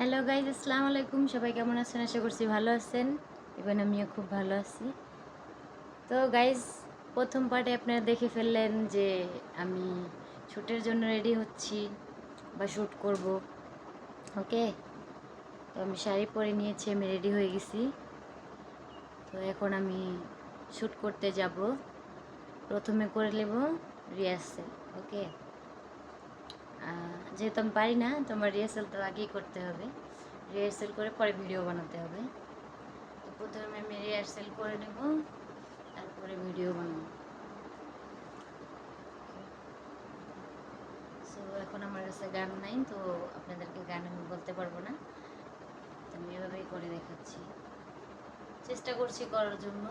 Hello guys আসসালামু আলাইকুম। সবাই কেমন আছেন? আশা করছি ভালো আছেন। এবং আমিও খুব ভালো আছি। তো গাইজ প্রথম পার্টে আপনারা দেখে ফেললেন যে আমি শ্যুটের জন্য রেডি হচ্ছি বা শ্যুট করব। ওকে তো, আমি শাড়ি পরে নিয়েছি, আমি রেডি হয়ে গেছি। তো, এখন আমি শ্যুট করতে যাব। প্রথমে করে নেব রিহার্সেল ওকে যেহেতু আমি পারি না তোমার রিহার্সাল তো আগেই করতে হবে। রিহার্সেল করে পরে ভিডিও বানাতে হবে। তো প্রথমে আমি রিহার্সেল করে নেব, তারপরে ভিডিও বানাবো। সো এখন আমার কাছে গান নাই, তো আপনাদেরকে গান আমি বলতে পারব না। তো আমি এভাবেই করে দেখাচ্ছি। চেষ্টা করছি করার জন্য।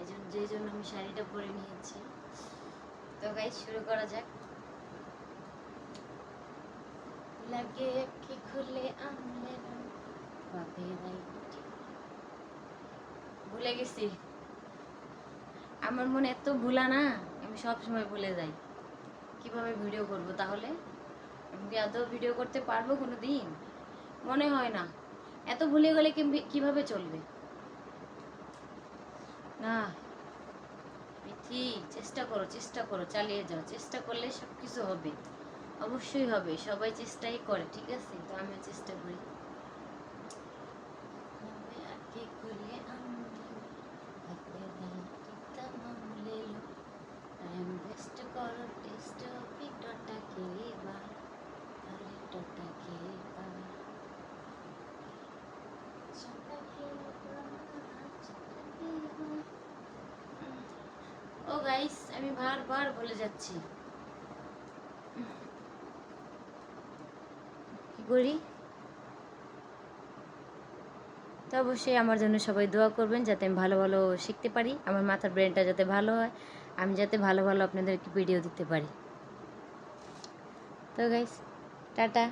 এই জন্য যেই জন্য আমি শাড়িটা পরে নিয়েছি। তো গাইজ, শুরু করা যাক। লাগে কি খুলে আমলে ভুলে গেছি। আমার মনে এত ভুলা না, আমি সব সময় ভুলে যাই। কীভাবে ভিডিও করব তাহলে? আমি কি আদৌ ভিডিও করতে পারব কোনো দিন মনে হয় না। এত ভুলে গেলে কীভাবে চলবে? না মিথি চেষ্টা করো চেষ্টা করো, চালিয়ে যাও। চেষ্টা করলে সব কিছু হবে। অবশ্যই হবে। সবাই চেষ্টাই করে, ঠিক আছে? তো আমিও চেষ্টা করো। গাইস আমি বারবার বলে যাচ্ছি। কি করি? তো অবশ্যই আমার জন্য সবাই দোয়া করবেন যাতে আমি ভালো ভালো শিখতে পারি, আমার মাথার ব্রেনটা যাতে ভালো হয়, আমি যাতে ভালো ভালো আপনাদেরকে ভিডিও দিতে পারি। তো গাইস টাটা।